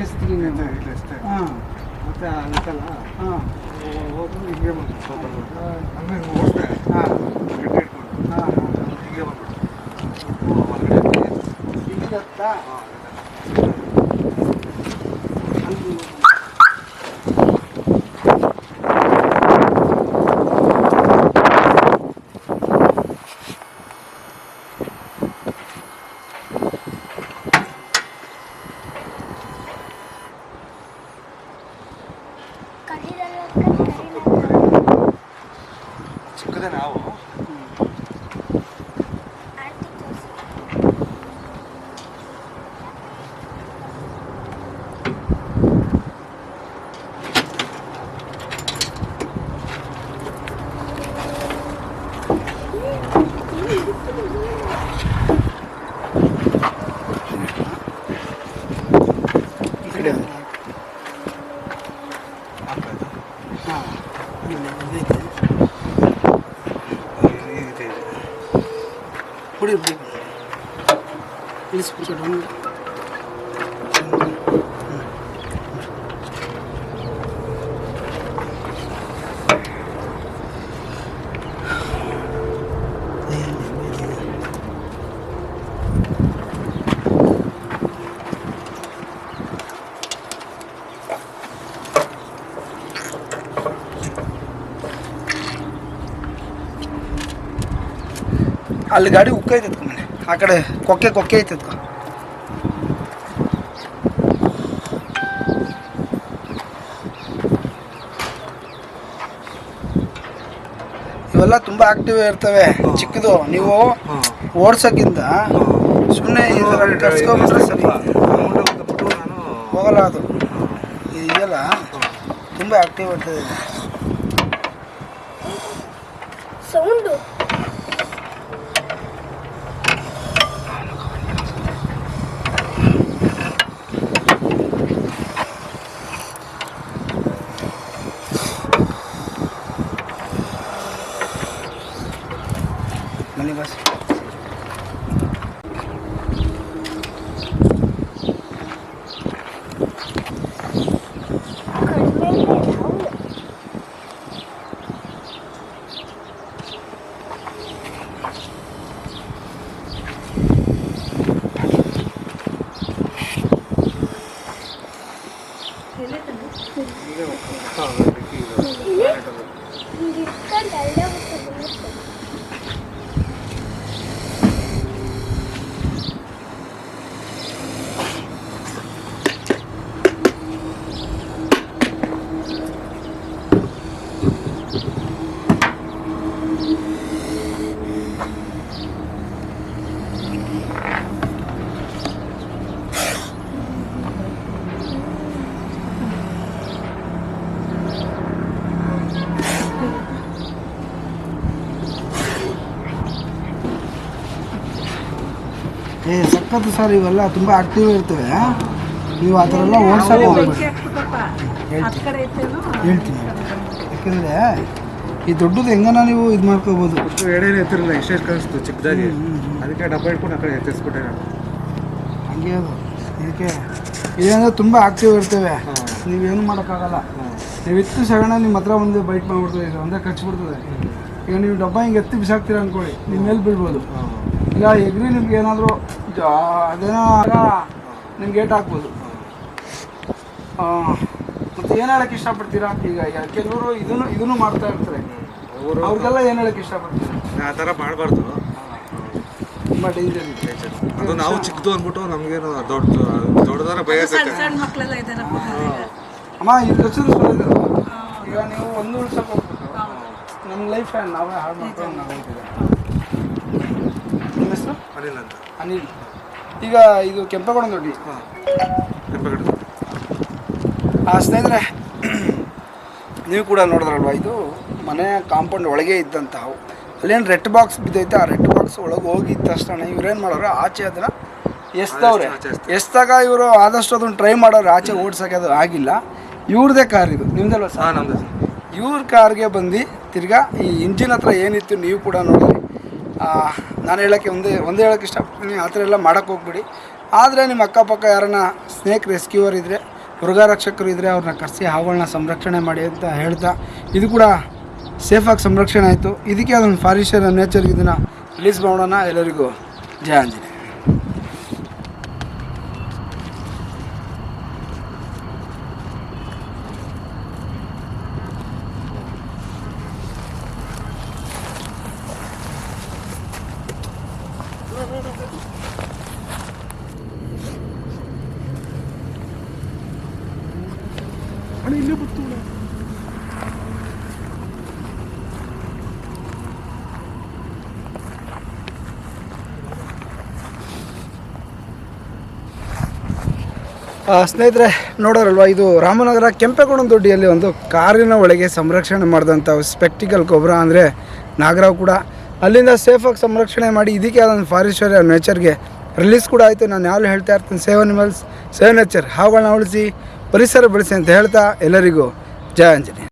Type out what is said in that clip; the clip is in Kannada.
ಇಲ್ಲ ಅಷ್ಟೇ. ಹಾಂ. ಮತ್ತೆ ಅದಕ್ಕಲ್ಲ ಹಾಂ. ಹೋದ್ರು ಹಿಂಗೆ ಓಡಿಸ್ದೆ ಹಾಂ. ಗಟ್ಟಿ ಇಟ್ಕೊಂಡು. ಹಾಂ. ಹಿಂಗೆ ಬಂದ್ಬಿಟ್ಟು ಹೊರಗಡೆ ಹಿಂಗತ್ತಾ ಅಲ್ಲಿ ಚಿಕ್ಕದೇ ನಾವು ಈ ಕಡೆ abrir isso livro. Ele explica. ಅಲ್ಲಿ ಗಾಡಿ ಉಕ್ಕ ಮನೆ. ಆ ಕಡೆ ಕೊಕ್ಕೆ ಕೊಕ್ಕೆ ಐತೆ ಇವೆಲ್ಲ ತುಂಬ ಆಕ್ಟಿವ್ ಇರ್ತವೆ. ಚಿಕ್ಕದು. ನೀವು ಓಡ್ಸಕ್ಕಿಂತ ಸುಮ್ಮನೆ ಕರ್ಸ್ಕೊಂಡ್ಬಿಟ್ರೆ ಸರಿ. ಹೋಗಲ್ಲ ಅದು. ಇದೆಲ್ಲ ತುಂಬ ಆಕ್ಟಿವ್ ಇರ್ತದೆ ಸೌಂಡು ಮನೆ ಬಸ್ ಕಡಿಮೆ ಸೌಂಡ್ ಹಿಂಗೆ ಇಟ್ಕೊಂಡು ಅಲ್ಲೇ ಬಿಟ್ಟು ಏ ಸಕ್ಕತ್ತು ಸರ್ ಇವೆಲ್ಲ ತುಂಬ ಆಕ್ಟಿವ್ ಇರ್ತವೆ ನೀವು ಆ ಥರ ಎಲ್ಲ ಓಡ್ಸಕ್ಕೆ ಹೋಗ್ಬೇಕು ಹೇಳ್ತೀನಿ. ಯಾಕೆಂದರೆ ಈ ದೊಡ್ಡದು ಹೆಂಗನ ನೀವು ಇದು ಮಾಡ್ಕೋಬೋದು? ಎಡೆನೇ ಎತ್ತಿರಲ್ಲ ಎಷ್ಟೆಷ್ಟು ಕಾಣಿಸ್ತು ಚಿಕ್ಕದಾಗಿ. ಅದಕ್ಕೆ ಡಬ್ಬ ಇಟ್ಕೊಂಡು ಆ ಕಡೆ ಎತ್ತಿಸ್ಬಿಟ್ಟೆ ನಾನು. ಹಂಗೆ ಅದು. ಇದಕ್ಕೆ ಇದೇನಂದ್ರೆ ತುಂಬ ಆಕ್ಟಿವ್ ಇರ್ತವೆ. ನೀವೇನು ಮಾಡೋಕ್ಕಾಗಲ್ಲ. ನೀವು ಇತ್ತು ಸಗಣ ನಿಮ್ಮ ಹತ್ರ ಒಂದು ಬೈಟ್ ಮಾಡ್ಬಿಡ್ತದೆ ಇದು ಒಂದೇ ಕಚ್ಬಿಡ್ತದೆ ಈಗ ನೀವು ಡಬ್ಬ ಹಿಂಗೆ ಎತ್ತಿ ಬಿಸಾಕ್ತೀರ ಅಂದ್ಕೊಳ್ಳಿ ನಿಮ್ಮ ಮೇಲೆ ಬೀಳ್ಬೋದು. ಇಲ್ಲ ಎಗ್ರಿ ನಿಮ್ಗೆ ಏನಾದರೂ ಅದೇನೋ ಆಗ ನಿಮ್ಗೆ ಏಟ್ ಹಾಕ್ಬೋದು. ಮತ್ತು ಏನು ಹೇಳಕ್ಕೆ ಇಷ್ಟಪಡ್ತೀರಾ? ಈಗ ಕೆಲವರು ಇದನ್ನು ಇದನ್ನು ಮಾಡ್ತಾ ಇರ್ತಾರೆ. ಅವರು ಅವ್ರಿಗೆಲ್ಲ ಏನು ಹೇಳಕ್ಕೆ ಇಷ್ಟಪಡ್ತೀರಾ? ಆ ಥರ ಮಾಡಬಾರ್ದು. ತುಂಬ ಡೇಂಜರ್ ಇದೆ. ಅದು ನಾವು ಚಿಕ್ಕದು ಅಂದ್ಬಿಟ್ಟು ನಮಗೇನು ದೊಡ್ಡ ದೊಡ್ಡದಾರ ಭಯ ಅಮ್ಮ ಇದು. ಈಗ ನೀವು ಒಂದು ವರ್ಷ ಹೋಗ್ಬೇಕು ನಮ್ಮ ಲೈಫ್ ನಾವೇ ಹಾಳು ಮಾಡ್ತೀವಿ ನಾವು ಹೋಗ್ತಿದ್ದೆ ನಿಮ್ಮ ಹೆಸರು? ಅನಿಲ್ ಅಂತ. ಅನಿಲ್ ಈಗ ಇದು ಕೆಂಪೇಗೌಡ ನೋಡಿ ಕೆಂಪೇಗೌಡ ಆ ಸ್ನೇಹಿತರೆ ನೀವು ಕೂಡ ನೋಡಿದ್ರಲ್ವ ಇದು ಮನೆ ಕಾಂಪೌಂಡ್ ಒಳಗೆ ಇದ್ದಂಥವು ಅಲ್ಲೇನು ರೆಡ್ ಬಾಕ್ಸ್ ಬಿದ್ದೈತೆ ಆ ರೆಡ್ ಬಾಕ್ಸ್ ಒಳಗೆ ಹೋಗಿದ್ದ ತಕ್ಷಣ ಇವ್ರೇನು ಮಾಡೋರು ಆಚೆ ಅದನ್ನು ಎಸ್ತವ್ರೆ. ಎಸ್ದಾಗ ಇವರು ಆದಷ್ಟು ಅದನ್ನು ಟ್ರೈ ಮಾಡೋರು ಆಚೆ ಓಡ್ಸೋಕೆ ಅದು ಆಗಿಲ್ಲ. ಇವ್ರದೇ ಕಾರ್ ಇದು. ನಿಮ್ದಲ್ವ ಸಹ ನಮ್ದು ಇವ್ರ ಕಾರ್ಗೆ ಬಂದು ತಿರ್ಗಾ ಈ ಇಂಜಿನ್ ಹತ್ರ ಏನಿತ್ತು ನೀವು ಕೂಡ ನೋಡಿ ನಾನು ಹೇಳೋಕ್ಕೆ ಒಂದೇ ಒಂದೇ ಹೇಳೋಕ್ಕೆ ಇಷ್ಟಪಡ್ತೀನಿ. ಆ ಥರ ಎಲ್ಲ ಮಾಡೋಕ್ಕೆ ಹೋಗ್ಬಿಡಿ. ಆದರೆ ನಿಮ್ಮ ಅಕ್ಕಪಕ್ಕ ಯಾರನ್ನ ಸ್ನೇಕ್ ರೆಸ್ಕ್ಯೂವರ್ ಇದ್ದರೆ ಮೃಗ ರಕ್ಷಕರು ಇದ್ದರೆ ಅವ್ರನ್ನ ಕರೆಸಿ ಹಾವುಗಳನ್ನ ಸಂರಕ್ಷಣೆ ಮಾಡಿ ಅಂತ ಹೇಳ್ತಾ, ಇದು ಕೂಡ ಸೇಫಾಗಿ ಸಂರಕ್ಷಣೆ ಆಯಿತು. ಇದಕ್ಕೆ ಅದೊಂದು ಫಾರಿಶರ್ ನೇಚರ್ಗೆ ಇದನ್ನು ರಿಲೀಸ್ ಮಾಡೋಣ. ಎಲ್ಲರಿಗೂ ಜಯ ಆಂಜನೇಯ. ಆ, ಸ್ನೇಹಿತರೆ ನೋಡೋರಲ್ವ ಇದು ರಾಮನಗರ ಕೆಂಪೇಗೌಡನ ದೊಡ್ಡಿಯಲ್ಲಿ ಒಂದು ಕಾರಿನ ಒಳಗೆ ಸಂರಕ್ಷಣೆ ಮಾಡಿದಂಥ ಸ್ಪೆಕ್ಟಿಕಲ್ ಗೊಬ್ಬರ ಅಂದರೆ ನಾಗರಾವ್ ಕೂಡ. ಅಲ್ಲಿಂದ ಸೇಫಾಗಿ ಸಂರಕ್ಷಣೆ ಮಾಡಿ ಇದಕ್ಕೆ ಅದೊಂದು ಫಾರೆಸ್ಟರ್ ನೇಚರ್ಗೆ ರಿಲೀಸ್ ಕೂಡ ಆಯಿತು. ನಾನು ಯಾವಾಗಲೂ ಹೇಳ್ತಾ ಇರ್ತೀನಿ ಸೇವ್ ಅನಿಮಲ್ಸ್ ಸೇವ್ ನೇಚರ್ ಹಾವುಗಳನ್ನ ಉಳಿಸಿ ಪರಿಸರ ಬೆಳೆಸಿ ಅಂತ ಹೇಳ್ತಾ ಎಲ್ಲರಿಗೂ ಜಯ ಆಂಜನೇಯ.